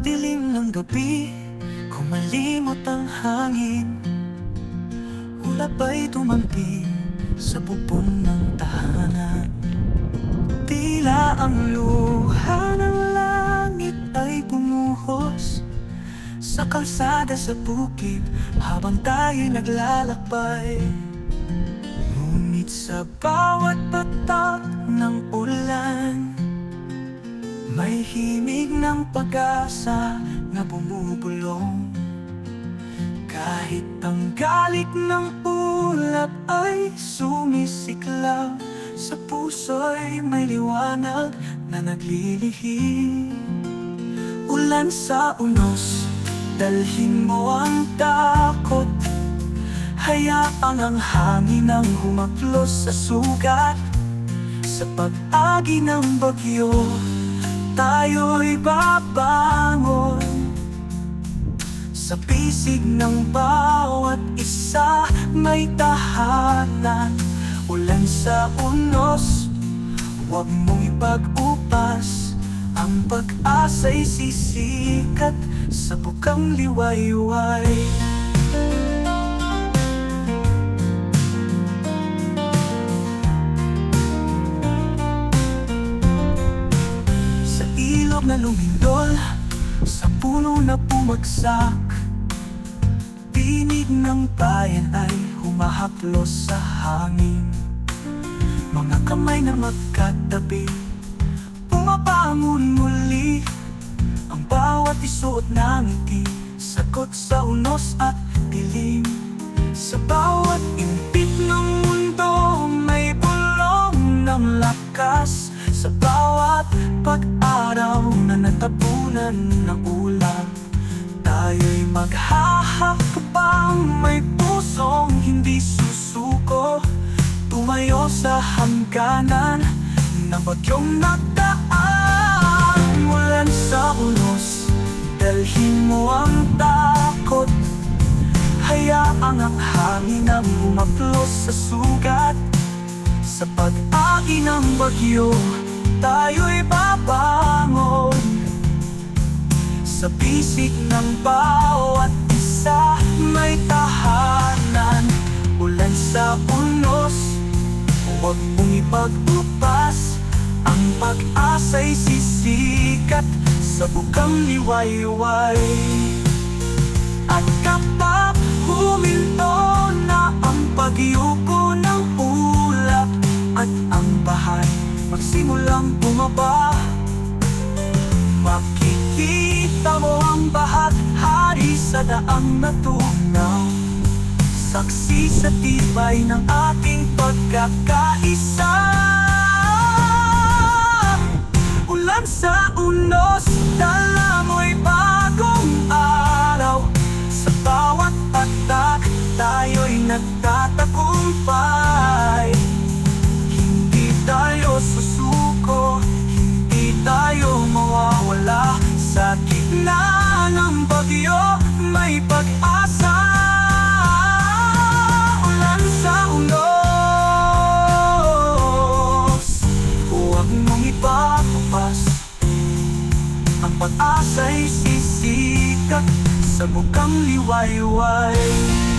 dilim ng gabi Kung malimot ang hangin. Ulap ay tumampi Sa bubong ng tahanan? Tila ang luha ng langit ay bumuhos Sa kalsada sa bukid Habang tayo'y naglalakbay. Ngunit sa bawat patak ng ulan May himig ng pag-asa na bumubulong Kahit ang galik ng ulap ay sumisiklaw Sa puso'y may liwanag na naglilihim Ulan sa unos, dalhin mo ang takot. Hayaan ang hangin ang humaplos sa sugat Sa pag-agi ng bagyo Tayo'y babangon Sa pisig ng bawat isa May tahanan. Ulan sa unos Huwag mong ipag-upas Ang pag-asa'y sisikat Sa bukang liwayway ilog na lumindol Sa puno na bumagsak. Tinig ng bayan ay humahaplos sa hangin. Mga kamay na magkatabi Pumabangon muli. Ang bawat isuot ng ngiti Sagot sa unos at dilim natabunan ng ulap Tayo'y maghahakbang May pusong hindi susuko? Tumayo sa hangganan ng bagyong nagdaan Mulan sa unos, dalhin mo ang takot. Hayaang ang hangin ang humaplos sa sugat. Sa pag-agi ng bagyo, tayo'y babangon ng bawat isa, may tahanan Ulan sa unos, Huwag mong ipag-upas Ang pag-asa'y sisikat Sa bukang liwayway. At kapag huminto na ang pagyuko ng ulap At ang bahay magsimulang bumaba. Makikita mo ang Hari sa daang natunaw. Saksi sa tibay ng ating pagkakaisa. Ulan sa unos, dala mo'y bagong araw. Sa bawat patak, tayo'y nagtatagumpay. Hindi tayo susuko, pag-asa'y sisikat Sa bukang liwayway